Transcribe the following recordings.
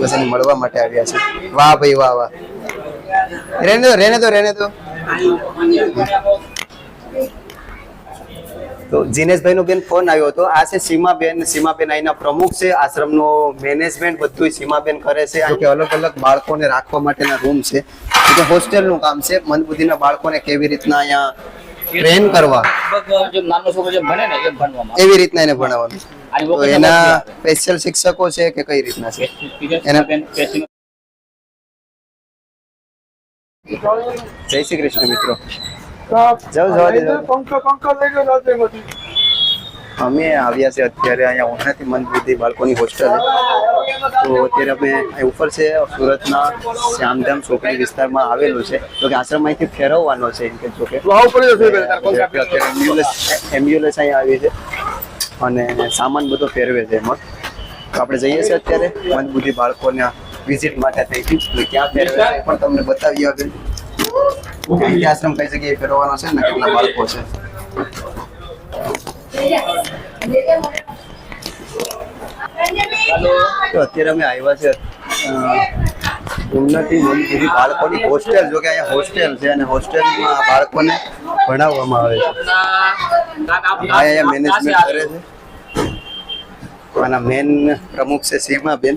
બસ એને મળવા માટે આવ્યા છે. વાહ ભાઈ વાહ વાહ. રહેને દો રહેને દો રહેને દો. તો જીનેશભાઈ નો બેન ફોન આવ્યો હતો. આ છે સીમાબેન સીમાબેન અહીંના પ્રમુખ છે. આશ્રમનો મેનેજમેન્ટ બધું સીમાબેન કરે છે. અહીં અલગ અલગ બાળકોને રાખવા માટેના રૂમ છે. એટલે હોસ્ટેલનું કામ છે. મંદબુદ્ધિના બાળકોને કેવી રીતના અહીંયા ટ્રેન કરવા? લગભગ જે નાનો છોકરો જે ભણે ને એ ભણવામાં. એવી રીતના એને ભણાવવાનું તો એના સ્પેશિયલ શિક્ષકો છે કે કઈ રીતના છે? એના- જય શ્રી કૃષ્ણ મિત્રો. અમે આવ્યા છે અત્યારે અહીંયા ઉનાથી મંદબુદ્ધિ બાળકોની હોસ્ટેલ. તો અત્યારે અમે ઉપર છે સુરતના શ્યામધામ ચોકડી વિસ્તારમાં આવેલું છે. તો કે આશ્રમ અહીંથી ફેરવવાનો છે એમ કે એમ્બ્યુલન્સ એમ્બ્યુલન્સ અહીંયા આવી છે. અને સામાન બધો ફેરવે છે એમાં. તો આપણે જઈએ છીએ અત્યારે મંદબુદ્ધિ બાળકોને વિઝિટ માટે થઈ હતી ક્યાં ફેરવે પણ તમને બતાવી આગળ. અહીંથી આશ્રમ કઈ જગ્યાએ ફેરવવાનો છે ને કેટલા બાળકો છે. તો અત્યારે અમે આવ્યા છે અ, ઉન્નતિ સુધી બાળકોની હોસ્ટેલ જો કે અહીંયા હોસ્ટેલ છે અને હોસ્ટેલમાં બાળકોને ભણાવવામાં આવે છે. અહીંયા મેનેજમેન્ટ કરે છે. આના મેન પ્રમુખ છે સીમાબેન.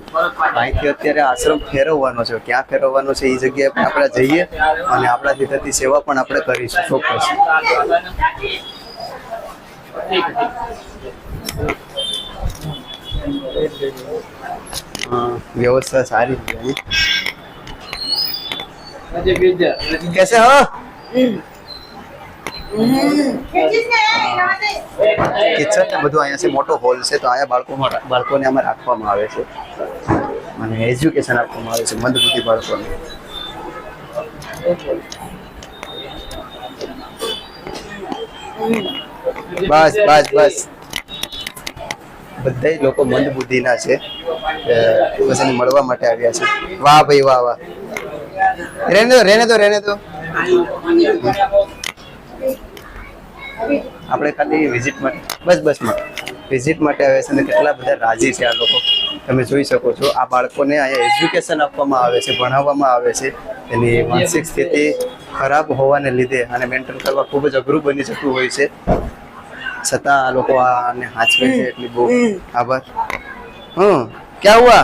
અહીંથી અત્યારે આશ્રમ ફેરવવાનો છે. ક્યાં ફેરવવાનો છે એ જગ્યાએ પણ આપણે જઈએ અને આપણાથી થતી સેવા પણ આપણે કરીશું ચોક્કસ. વ્યવસ્થા સારી છે. कैसे हो કિચન ને બધું અહીંયા છે મોટો હોલ છે તો અહીંયા બાળકો બાળકોને આમાં રાખવામાં આવે છે અને એજ્યુકેશન આપવામાં આવે છે મંદબુદ્ધિ બાળકોને બસ બસ બસ બધા લોકો મંદબુદ્ધિના છે અ, બસ એને મળવા માટે આવ્યા છે વાહ ભાઈ વાહ વાહ રહેને દો રહેને દો રહેને દો. આપણે ખાલી વિઝિટ માટે. બસ બસ વિઝિટ માટે આવ્યા છે અને કેટલા બધા રાજી છે આ લોકો. તમે જોઈ શકો છો આ બાળકોને અહીંયા એજ્યુકેશન આપવામાં આવે છે ભણાવવામાં આવે છે. એની માનસિક સ્થિતિ ખરાબ હોવાને લીધે અને મેન્ટેન કરવા ખૂબ જ અઘરું બની જતું હોય છે. છતાં આ લોકો આને હાચવે છે એટલી બહુ આભાર. હમ. ક્યાં હુઆ?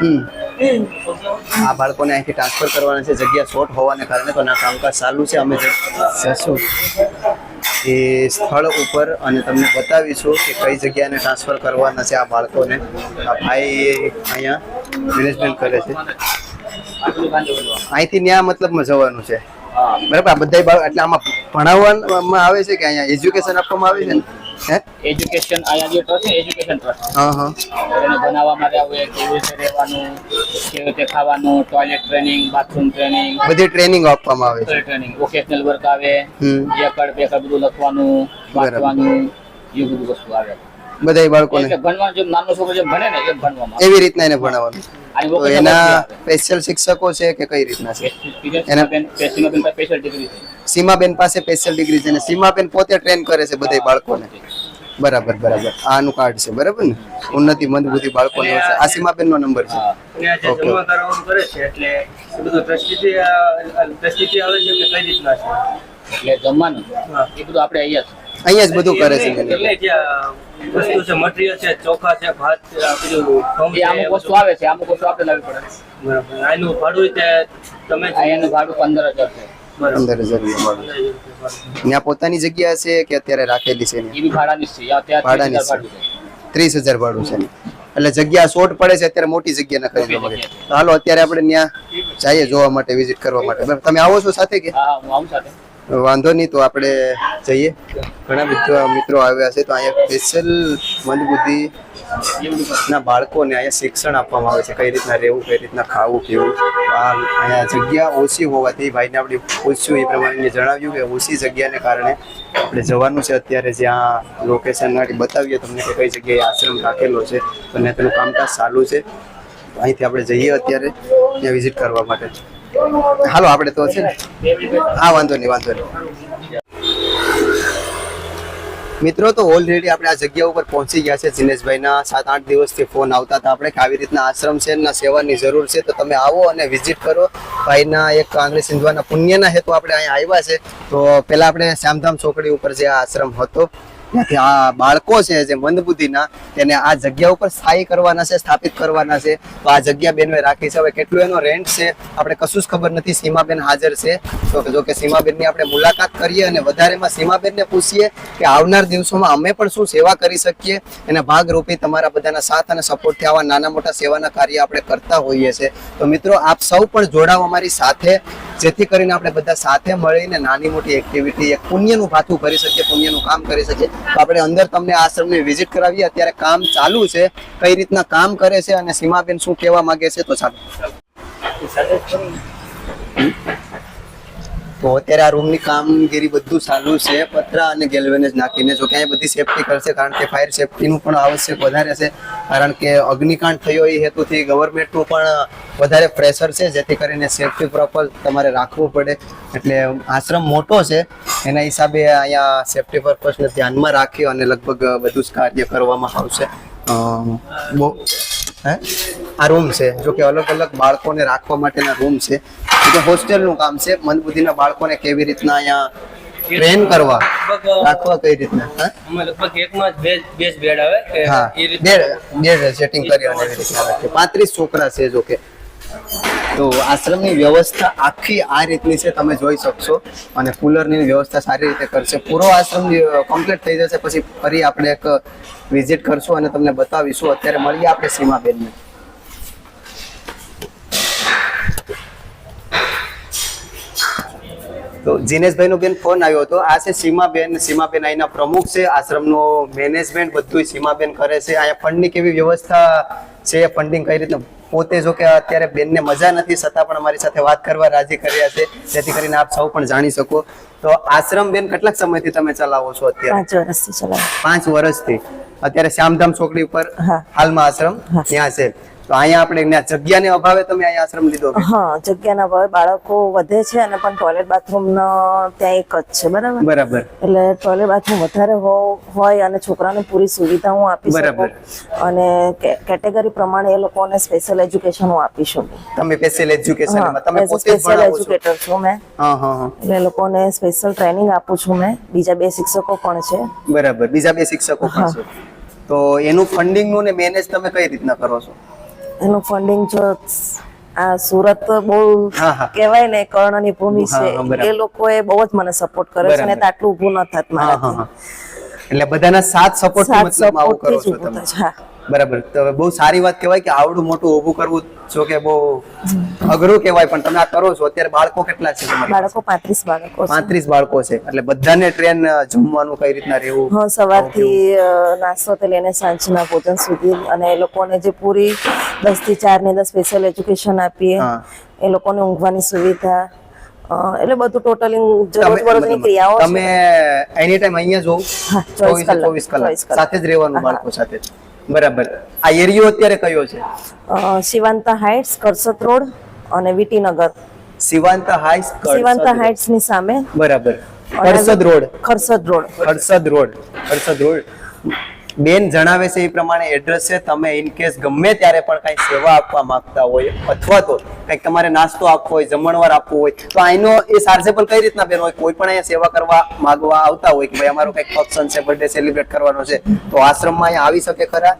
હમ. આ બાળકોને અહીંથી ટ્રાન્સફર કરવાના છે. જગ્યા શોર્ટ હોવાને કારણે તો ના કામકાજ ચાલુ છે. અમે જશું એ સ્થળ ઉપર અને તમને બતાવીશું કે કઈ જગ્યાને ટ્રાન્સફર કરવાના છે આ બાળકોને. આ ભાઈ અહીંયા મેનેજમેન્ટ કરે છે. અહીંથી ન્યા મતલબમાં જવાનું છે. બરાબર? આ બધા એટલે આમાં ભણાવવામાં આવે છે કે અહીંયા એજ્યુકેશન આપવામાં આવે છે ને? એજ્યુકેશન અહીંયા જે ટ્રસ્ટ છે એજ્યુકેશન ટ્રસ્ટ હા હા. એને બનાવવા માટે આવે કેવી રીતે રહેવાનું કેવી રીતે ખાવાનું ટોયલેટ ટ્રેનિંગ બાથરૂમ ટ્રેનિંગ બધી ટ્રેનિંગ આપવામાં આવે છે. ટ્રેનિંગ વોકેશનલ વર્ક આવે હમ. એકડ બેકડ બધું લખવાનું વાંચવાનું એ બધું વસ્તુ આવે. બધા બાળકોને. એટલે ભણવાનું જેમ નાનો છોકરો જેમ ભણે ને એમ ભણવામાં આવે. એવી રીતના એને ભણાવવાનું. એના સ્પેશિયલ શિક્ષકો છે કે કઈ રીતના છે? એના-. સીમાબેન પાસે સ્પેશિયલ ડિગ્રી છે. અને સીમાબેન પોતે ટ્રેન કરે છે બધા બાળકોને. બરાબર બરાબર. આનું કાર્ડ છે બરાબર ને? ઉન્નતિ મંદબુદ્ધિ બાળકોને છે. આ સીમાબેન નો નંબર છે. ઓકે. કરે એટલે બધું ટ્રસ્ટીથી ટ્રસ્ટીથી આવે છે કે કઈ રીતના છે? એટલે જમવાનું. એ બધું આપણે અહીંયા જ. અહીંયા જ બધું કરે છે વસ્તુ છે મટીરિયલ છે ચોખા છે ભાત છે આ બધું એ અમુક વસ્તુ આવે છે? અમુક વસ્તુ આપણે લાવવી પડે? બરાબર. આનું ભાડું તે તમે અહીંયાનું ભાડું પંદર હજાર છે. પંદર હજાર ત્યાં પોતાની જગ્યા છે કે અત્યારે રાખેલી છે એ ભાડાની છે. ભાડાની ત્રીસ હજાર છે. ભાડું છે. ત્રીસ હજાર ભાડું છે. એટલે જગ્યા શોર્ટ પડે છે અત્યારે મોટી જગ્યા ન ખરીદવા માટે. હાલો અત્યારે આપણે ત્યાં જઈએ જોવા માટે વિઝિટ કરવા માટે. તમે આવો છો સાથે કે? હા હા હું આવું સાથે. વાંધો નહીં, તો આપણે જઈએ. ઘણા મિત્રો મિત્રો આવ્યા છે, તો અહીંયા સ્પેશિયલ મંદબુદ્ધિ એ બધું કરે. ના બાળકોને અહીંયા શિક્ષણ આપવામાં આવે છે, કઈ રીતના રહેવું, કઈ રીતના ખાવું, પીવું. આ અહીંયા જગ્યા ઓછી હોવાથી ભાઈને આપણે પૂછ્યું એ પ્રમાણે જણાવ્યું કે ઓછી જગ્યાને કારણે આપણે જવાનું છે અત્યારે જ્યાં લોકેશન બતાવીએ તમને કે કઈ જગ્યાએ આશ્રમ રાખેલો છે અને તેનું કામકાજ ચાલુ છે. અહીંથી આપણે જઈએ અત્યારે, ત્યાં વિઝિટ કરવા માટે. હાલો, આપણે તો છે ને. હા, વાંધો નહીં વાંધો નહીં. મિત્રો, તો ઓલરેડી આપણે આ જગ્યા ઉપર પહોંચી ગયા છે. જીનેશભાઈના સાત, આઠ દિવસથી ફોન આવતા હતા આપણે કે આવી રીતના આશ્રમ છે ના સેવાની જરૂર છે, તો તમે આવો અને વિઝિટ કરો. ભાઈના એક કાંગ્રેસ સિંધવાના પુણ્યના હેતુ આપણે અહીંયા આવ્યા છે. તો પહેલાં આપણે શ્યામધામ ચોકડી ઉપર જે આશ્રમ હતો ત્યાંથી આ બાળકો છે, જે મંદબુદ્ધિના, તેને આ જગ્યા ઉપર સ્થાયી કરવાના છે, સ્થાપિત કરવાના છે. તો આ જગ્યા બેનવે રાખી છે. હવે કેટલું એનો રેન્ટ છે, આપણે કશું જ ખબર નથી. સીમાબેન હાજર છે. તો જો કે સીમાબેનની આપણે મુલાકાત કરીએ અને વધારેમાં સીમાબેનને પૂછીએ કે આવનાર દિવસોમાં અમે પણ શું સેવા કરી શકીએ? એના ભાગરૂપે તમારા બધાના સાથ અને સપોર્ટથી આવા નાના મોટા સેવાના કાર્ય આપણે કરતા હોઈએ છીએ તો મિત્રો, આપ સૌ પણ જોડાઓ અમારી સાથે. જેથી કરીને આપણે બધા સાથે મળીને નાની મોટી એક્ટિવિટી એક પુણ્યનું ભાથું કરી શકીએ, પુણ્યનું કામ કરી શકીએ. તો આપણે અંદર તમને આશ્રમની વિઝિટ કરાવીએ. અત્યારે કામ ચાલુ છે. કઈ રીતના કામ કરે છે અને સીમાબેન શું કહેવા માંગે છે તો ચાલો. તો અત્યારે આ રૂમની કામગીરી બધું ચાલુ છે. પતરા અને ગેલવેનેજ નાખીને જો કે અહીંયા બધી સેફટી કરશે, કારણ કે ફાયર સેફટીનું પણ આવશ્યક વધારે છે. કારણ કે અગ્નિકાંડ થયો એ હેતુથી ગવર્મેન્ટનું પણ વધારે પ્રેશર છે, જેથી કરીને સેફટી પ્રોપર તમારે રાખવું પડે. એટલે આશ્રમ મોટો છે. એના હિસાબે અહીંયા સેફટી પર્પઝને ધ્યાનમાં રાખી અને લગભગ બધું જ કાર્ય કરવામાં આવશે. બહુ હે? આ રૂમ છે. જો કે અલગ અલગ બાળકોને રાખવા માટેના રૂમ છે. એટલે હોસ્ટેલનું કામ છે. મંદબુદ્ધિના બાળકોને કેવી રીતના અહીંયા ટ્રેન કરવા? રાખવા કઈ રીતના? અમે લગભગ એકમાં જ બે બે જ બેડ આવે કે એ રીતે. બે બે સેટિંગ કરી અને એવી રીતના રાખે. પાંત્રીસ છોકરા છે જો કે. તો આશ્રમની વ્યવસ્થા આખી આ રીતની છે તમે જોઈ શકશો. અને કુલરની વ્યવસ્થા સારી રીતે કરશે. પૂરો આશ્રમ કમ્પ્લીટ થઈ જશે. પછી ફરી આપણે એક વિઝિટ કરશું અને તમને બતાવીશું. અત્યારે મળીએ આપણે સીમાબેનને. તો જીનેશભાઈનો બેન ફોન આવ્યો હતો. આ છે સીમાબેન સીમાબેન અહીંના પ્રમુખ છે. આશ્રમનો મેનેજમેન્ટ બધું સીમાબેન કરે છે. અહીંયા ફંડની કેવી વ્યવસ્થા છે? ફંડિંગ કઈ રીતે પોતે જો કે અત્યારે બેનને મજા નથી છતાં પણ અમારી સાથે વાત કરવા રાજી કર્યા છે. જેથી કરીને આપ સૌ પણ જાણી શકો. તો આશ્રમ બેન કેટલાક સમયથી તમે ચલાવો છો અત્યારે? પાંચ વર્ષથી ચલાવે. પાંચ વર્ષથી. અત્યારે શ્યામધામ ચોકડી ઉપર હાલમાં આશ્રમ ત્યાં છે. તો અહીંયા આપણે જગ્યાને અભાવે તમે અહીંયા આશ્રમ લીધો હા જગ્યાના અભાવે. બાળકો વધે છે અને પણ ટોયલેટ બાથરૂમ ત્યાં એક જ છે બરાબર? બરાબર. એટલે ટોયલેટ બાથરૂમ વધારે હોય અને છોકરાને પૂરી સુવિધા હું આપી બરાબર. શકું અને કેટેગરી પ્રમાણે એ લોકોને સ્પેશિયલ એજ્યુકેશન હું આપી શકું. તમે સ્પેશિયલ એજ્યુકેશન તમે પોતે સ્પેશિયલ એજ્યુકેટર છું? મેં. હા હા હા. એટલે એ લોકોને સ્પેશિયલ ટ્રેનિંગ આપું છું મેં. બીજા બે શિક્ષકો પણ છે. બરાબર. બીજા બે શિક્ષકો પણ છે. તો એનું ફંડિંગનું ને મેનેજ તમે કઈ રીતના કરો છો? એનું ફંડિંગ જો આ સુરત બહુ. કહેવાય ને કર્ણની ભૂમિ છે એ છે એ લોકોએ બહુ જ મને સપોર્ટ કર્યો છે ને આટલું ઊભું ન થાત મારાથી. એટલે બધાના સાથ સપોર્ટ મતલબ આવું કરો છો તમે. બરાબર. તો બહુ સારી વાત કહેવાય કે આવડું મોટું ઊભું કરવું જો કે બહુ અઘરું કહેવાય પણ તમે આ કરો છો. અત્યારે બાળકો કેટલા છે બાળકો પાંત્રીસ બાળકો છે. પાંત્રીસ બાળકો છે. એટલે બધાને ટ્રેન જમવાનું કઈ રીતના રહેવું? હા સવારથી નાસ્તોથી લઈને સાંજના ભોજન સુધી અને એ લોકોને જે પૂરી દસથી ચારની અંદર સ્પેશિયલ એજ્યુકેશન આપીએ એ લોકોને ઊંઘવાની સુવિધા એટલે બધું ટોટલી તમે રોજ બરોજની ક્રિયાઓ તમે એની ટાઈમ અહીંયા ચોવીસ ચોવીસ કલાક. સાથે જ રહેવાનું બાળકો સાથે. બરાબર. આ એરિયો અત્યારે કયો છે? શિવાંતા હાઇટ્સ કરસત રોડ અને વિટીનગર શિવાંતા હાઇટ્સ શિવાંતા હાઇટ્સની સામે. બરાબર. Karsad road. Kharsad road. Karsad road. Karsad road. બેન જણાવે છે એ પ્રમાણે એડ્રેસ છે. તમે ઇન કેસ ગમે ત્યારે પણ કઈ સેવા આપવા માંગતા હોય અથવા તો કંઈક તમારે નાસ્તો આપવો હોય જમણવાર આપવું હોય તો આનો એ સાર્જેબલ કઈ રીતના બેન હોય? કોઈ પણ અહીંયા સેવા કરવા માંગવા આવતા હોય કે ભાઈ અમારો કંઈક ફંક્શન છે બર્થડે સેલિબ્રેટ કરવાનો છે તો આશ્રમમાં અહીંયા આવી શકે ખરા?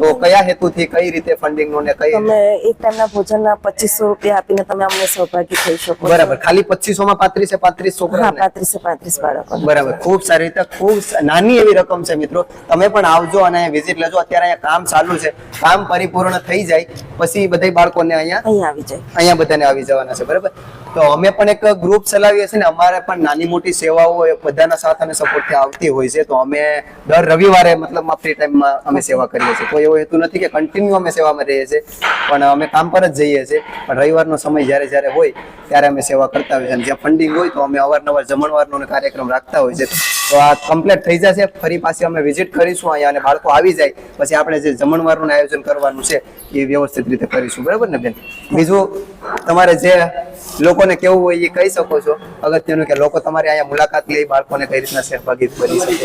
તો કયા હેતુથી કઈ રીતે ફંડિંગ નો ને કઈ તમે એક ટાઈમના ભોજનના પચીસો રૂપિયા આપીને તમે અમને સહભાગી થઈ શકો બરાબર. ખાલી પચીસો માં પાંત્રીસે પાંત્રીસ હા છોકરા પાંત્રીસે પાંત્રીસ બાળકો બરાબર. ખૂબ સારી રીતે ખૂબ નાની એવી રકમ છે મિત્રો. તમે પણ આવજો અને વિઝિટ લેજો. અત્યારે અહીંયા કામ ચાલુ છે. કામ પરિપૂર્ણ થઈ જાય. પછી બધા બાળકોને અહીંયા અહીંયા આવી જાય. અહીંયા બધાને આવી જવાના છે. બરાબર? તો અમે પણ એક ગ્રુપ ચલાવીએ છીએ ને અમારે પણ નાની મોટી સેવાઓ બધાના સાથ અને સપોર્ટથી આવતી હોય છે. તો અમે દર રવિવારે મતલબ ફ્રી ટાઈમમાં અમે સેવા કરીએ છીએ. કોઈ એવો હેતુ નથી કે કન્ટિન્યુ અમે સેવામાં રહીએ છીએ. પણ અમે કામ પર જ જઈએ છીએ. પણ રવિવારનો સમય જ્યારે જ્યારે હોય ત્યારે અમે સેવા કરતા હોઈએ છીએ. જ્યાં ફંડિંગ હોય તો અમે અવારનવાર જમણવારનો કાર્યક્રમ રાખતા હોય છે તો આ કમ્પ્લીટ થઈ જશે. ફરી પાછી અમે વિઝિટ કરીશું અહીંયા અને બાળકો આવી જાય. પછી આપણે જે જમણવારનું આયોજન કરવાનું છે એ વ્યવસ્થિત રીતે કરીશું. બરાબર ને બેન? બીજું તમારે જે લોકોને કેવું હોય એ કહી શકો છો. અગત્યનું કે લોકો તમારી અહીંયા મુલાકાત લઈ બાળકોને કઈ રીતના સહભાગી બની શકે.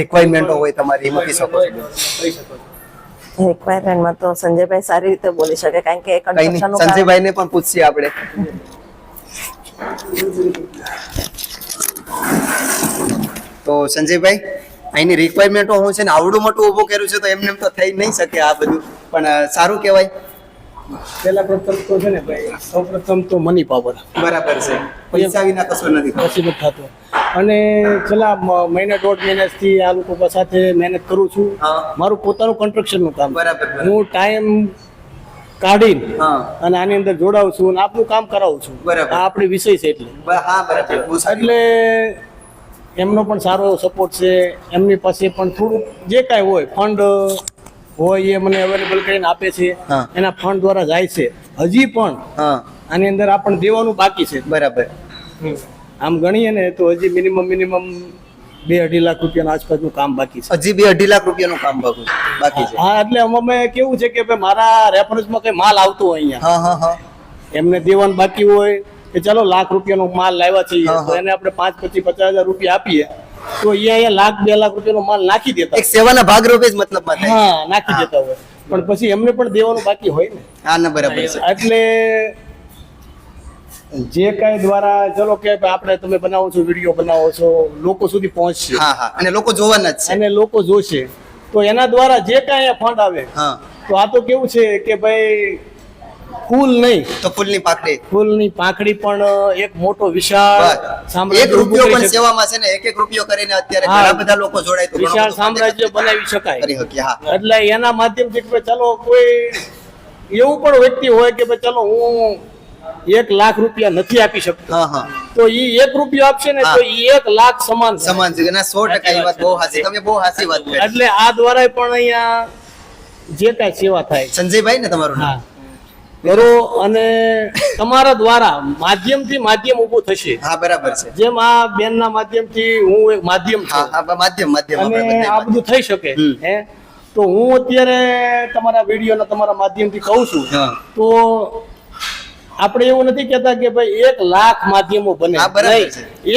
રિક્વાયરમેન્ટો હોય તમારી એ મૂકી શકો છો. રિક્વાયરમેન્ટમાં તો સંજયભાઈ સારી રીતે બોલી શકે કારણ કે કઈ નહીં કન્સ્ટ્રક્શનનું કામ સંજયભાઈ ને પણ પૂછીએ આપણે. તો સંજયભાઈ અહીંની રિક્વાયરમેન્ટો હું છે ને આવડું મોટું ઊભું કર્યું છે તો એમને એમ તો થઈ નહીં શકે આ બધું. પણ સારું કહેવાય. પહેલા પ્રથમ તો છે ને ભાઈ સૌ પ્રથમ તો મની પાવર બરાબર છે. પૈસા વિના કશું નથી. પછી થતું. અને છેલ્લા મહિને દોઢ મહિનાથી આ લોકો સાથે મહેનત કરું છું. મારું પોતાનું કન્સ્ટ્રક્શનનું કામ. બરાબર. હું ટાઈમ કાઢીને હા. અને આની અંદર જોડાવું છું અને આપનું કામ કરાવું છું. બરાબર. આ આપણી વિષય છે એટલે. હા બરાબર. એટલે એમનો પણ સારો સપોર્ટ છે. એમની પાસે પણ થોડુંક જે કાંઈ હોય ફંડ હોય એ મને અવેલેબલ કરીને આપે છે. એના ફંડ દ્વારા જાય છે. હજી પણ આની અંદર આપણને દેવાનું બાકી છે. બરાબર. આમ ગણીએ ને તો હજી મિનિમમ મિનિમમ બે અઢી લાખ રૂપિયાના આસપાસનું કામ બાકી છે. હજી બે અઢી લાખ રૂપિયાનું કામ બાકી છે. બાકી છે. હા એટલે અમે કેવું છે કે ભાઈ મારા રેફરન્સમાં કઈ માલ આવતો હોય અહીંયા. હા હા હા. એમને દેવાનું બાકી હોય. કે ચાલો લાખ રૂપિયાનો માલ લાવ્યા છીએ તો એને આપણે પાંચ પચીસ પચાસ હજાર રૂપિયા આપીએ તો અહીંયા લાખ બે લાખ રૂપિયાનો માલ નાખી દેતા એક સેવાના ભાગરૂપે જ મતલબ હા નાખી દેતા હોય. પણ પછી એમને પણ દેવાનું બાકી હોય ને. હા ને બરાબર એટલે જે કઈ દ્વારા ચલો કે આપણે તમે બનાવો છો વીડિયો બનાવો છો લોકો સુધી પહોંચશે. હા હા. અને લોકો જોવાના જ છે. અને લોકો જોશે. તો એના દ્વારા જે કાંઈ ફંડ આવે હા. તો આ તો કેવું છે કે ભાઈ ફૂલ નહીં. તો ફૂલની પાકડી ફૂલની પાકડી પણ એક મોટો વિશાળ એક રૂપિયો પણ સેવામાં છે ને એક એક રૂપિયો કરીને અત્યારે ઘણા બધા લોકો જોડાય તો વિશાળ સામ્રાજ્ય બનાવી શકાય. કરી શકીએ હા. એટલે એના માધ્યમથી કે ચાલો કોઈ એવું પણ વ્યક્તિ હોય કે ભાઈ ચાલો હું એક લાખ રૂપિયા નથી આપી શકતો. તો ઈ એક રૂપિયો આપશે ને તો ઈ એક લાખ સમાન સમાન છે ના સો ટકા એ વાત બહુ હાસી તમે બહુ હાસી વાત એટલે આ દ્વારા પણ અહીંયા જે કાંઈ સેવા થાય. સંજયભાઈ ને તમારું નામ? કરો અને તમારા દ્વારા માધ્યમથી માધ્યમ ઊભું થશે. હા બરાબર છે. જેમ આ બેનના માધ્યમથી હું એક માધ્યમ માધ્યમ માધ્યમ અને આ બધું થઈ શકે. હે? તો હું અત્યારે તમારા વિડીયોના તમારા માધ્યમથી કહું છું. તો આપણે એવું નથી કહેતા કે ભાઈ એક લાખ માધ્યમો બને.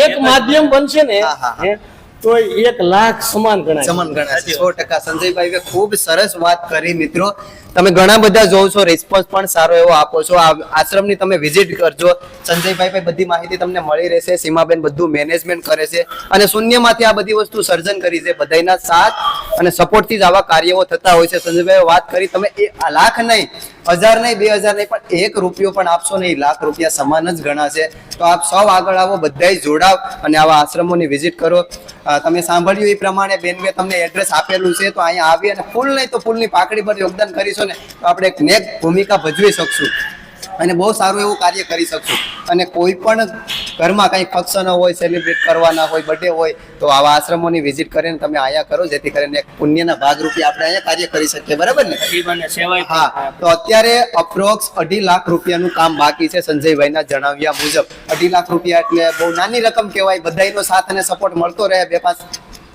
એક માધ્યમ બનશે ને હા, તો એક લાખ સમાન ગણાય. સમાન ગણાય સો ટકા સંજયભાઈ ખૂબ સરસ વાત કરી મિત્રો. તમે ઘણા બધા જોવ છો રિસ્પોન્સ પણ સારો એવો આપો છો. આશ્રમની તમે વિઝિટ કરજો. સંજયભાઈ ભાઈ બધી માહિતી તમને મળી રહેશે. સીમાબેન બધું મેનેજમેન્ટ કરે છે. અને શૂન્યમાંથી આ બધી વસ્તુ સર્જન કરી છે બધાના સાથ અને સપોર્ટથી જ આવા કાર્યો થતા હોય છે. સંજયભાઈ, વાત કરી તમે એ લાખ નહીં, હજાર નહીં, બે હજાર નહીં, પણ એક રૂપિયો પણ આપશો નહીં. લાખ રૂપિયા સમાન જ ગણાશે. તો આપ સૌ આગળ આવો, બધાય જોડાવ અને આવા આશ્રમોની વિઝિટ કરો. તમે સાંભળ્યું એ પ્રમાણે બેન મેં તમને એડ્રેસ આપેલું છે. તો અહીંયા આવી અને ફૂલ નહીં તો ફૂલની પાકડી પર યોગદાન કરીશું. ને તો આપણે એક નેક ભૂમિકા ભજવી શકશું અને બહુ સારું એવું કાર્ય કરી શકશું. અને કોઈ પણ ઘરમાં કંઈ ફંક્શન હોય સેલિબ્રેટ કરવાના હોય બર્થડે હોય તો આવા આશ્રમોની વિઝિટ કરીને તમે અહીંયા કરો જેથી કરીને એક પુણ્યના ભાગરૂપે આપણે અહીંયા કાર્ય કરી શકીએ બરાબર ને? હા તો અત્યારે અપ્રોક્સ અઢી લાખ રૂપિયાનું કામ બાકી છે સંજયભાઈના જણાવ્યા મુજબ. અઢી લાખ રૂપિયા એટલે બહુ નાની રકમ કહેવાય બધાયનો સાથ અને સપોર્ટ મળતો રહે બે પાંચ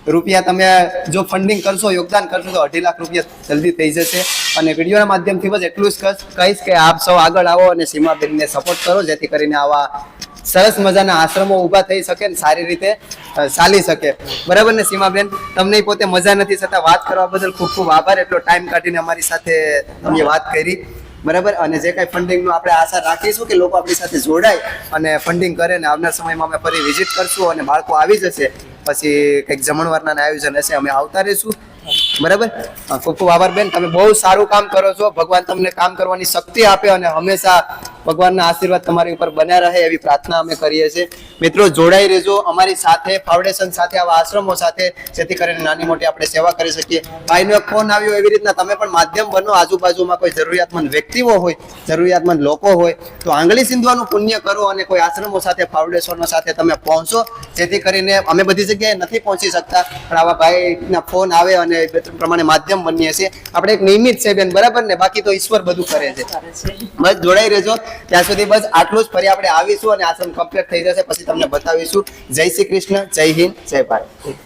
રૂપિયા તમે જો ફંડિંગ કરશો, યોગદાન કરશો તો અઢી લાખ રૂપિયા જલ્દી થઈ જશે. અને વિડીયોના માધ્યમથી બસ એટલું જ કહીશ- કે આપ સૌ આગળ આવો અને સીમાબેનને સપોર્ટ કરો, જેથી કરીને આવા સરસ મજાના આશ્રમો ઊભા થઈ શકે ને સારી રીતે ચાલી શકે. બરાબર ને સીમાબેન? તમને પોતે મજા નથી છતાં વાત કરવા બદલ ખૂબ ખૂબ આભાર. એટલો ટાઈમ કાઢીને અમારી સાથે તમે વાત કરી. બરાબર? અને જે કાંઈ ફંડિંગનું આપણે આશા રાખીશું કે લોકો આપણી સાથે જોડાય અને ફંડિંગ કરે ને આવનાર સમયમાં અમે ફરી વિઝિટ કરશું અને બાળકો આવી જશે. પછી કંઈક જમણવારના આયોજન હશે, અમે આવતા રહીશું. બરાબર? ખૂબ ખૂબ આભાર બેન, તમે બહુ સારું કામ કરો છો. ભગવાન તમને કામ કરવાની શક્તિ આપે અને હંમેશા ભગવાનના આશીર્વાદ તમારી ઉપર બન્યા રહે એવી પ્રાર્થના અમે કરીએ છીએ. મિત્રો, જોડાઈ રહેજો. અમારી સાથે, ફાઉન્ડેશન સાથે, આવા આશ્રમો સાથે, જેથી કરીને નાની મોટી આપણે સેવા કરી શકીએ. ભાઈનો એક ફોન આવ્યો, એવી રીતના તમે પણ માધ્યમ બનો. આજુબાજુમાં કોઈ જરૂરિયાતમંદ વ્યક્તિઓ હોય, જરૂરિયાતમંદ લોકો હોય, તો આંગળી સિંધવાનું પુણ્ય કરો અને કોઈ આશ્રમો સાથે, ફાઉન્ડેશનો સાથે તમે પહોંચો. જેથી કરીને અમે બધી જગ્યાએ નથી પહોંચી શકતા, પણ આવા ભાઈના ફોન આવે અને પ્રમાણે માધ્યમ બનીએ છીએ. આપણે એક નિયમિત છે બેન, બરાબર ને? બાકી તો ઈશ્વર બધું કરે છે. બસ, જોડાઈ રહેજો. ત્યાં સુધી બસ આટલું જ. ફરી આપણે આવીશું અને આશ્રમ કમ્પ્લીટ થઈ જશે. પછી તમને બતાવીશું. જય શ્રી કૃષ્ણ. જય હિન્દ. જય ભારત.